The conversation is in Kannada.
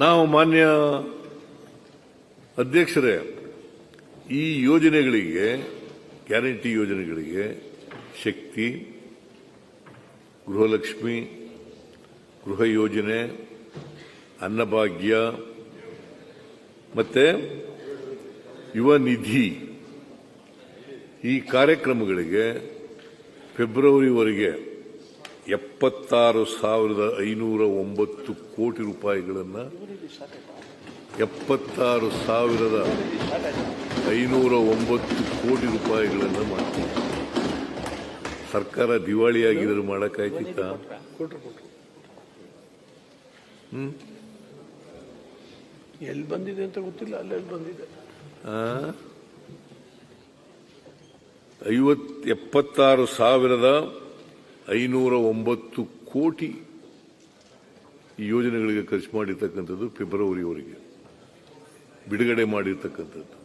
ನಾವು ಮಾನ್ಯ ಅಧ್ಯಕ್ಷರೇ, ಈ ಯೋಜನೆಗಳಿಗೆ, ಗ್ಯಾರಂಟಿ ಯೋಜನೆಗಳಿಗೆ ಶಕ್ತಿ, ಗೃಹಲಕ್ಷ್ಮಿ, ಗೃಹ ಯೋಜನೆ, ಅನ್ನಭಾಗ್ಯ, ಮತ್ತೆ ಯುವ ನಿಧಿ ಈ ಕಾರ್ಯಕ್ರಮಗಳಿಗೆ ಫೆಬ್ರವರಿವರೆಗೆ ಎಪ್ಪತ್ತಾರು ಸಾವಿರದ ಐನೂರ ಒಂಬತ್ತು ಕೋಟಿ ರೂಪಾಯಿಗಳನ್ನು ಎಪ್ಪತ್ತಾರು ಸಾವಿರದ ಐನೂರ ಒಂಬತ್ತು ಕೋಟಿ ರೂಪಾಯಿಗಳನ್ನು ಮಾಡ್ತೀವಿ. ಸರ್ಕಾರ ದಿವಾಳಿಯಾಗಿದ್ರೆ ಮಾಡೋಕ್ಕಾಯ್ತಿತ್ತ? ಎಲ್ಲಿ ಬಂದಿದೆ ಅಂತ ಗೊತ್ತಿಲ್ಲ ಅಲ್ಲೆಲ್ಲಿ ಬಂದಿದೆ? ಐವತ್ ಎಪ್ಪತ್ತಾರು ಸಾವಿರದ ಐನೂರ ಒಂಬತ್ತು ಕೋಟಿ ಯೋಜನೆಗಳಿಗೆ ಖರ್ಚು ಮಾಡಿರ್ತಕ್ಕಂಥದ್ದು ಫೆಬ್ರವರಿವರೆಗೆ. ಬಿಡುಗಡೆ ಮಾಡಿರ್ತಕ್ಕಂಥದ್ದು.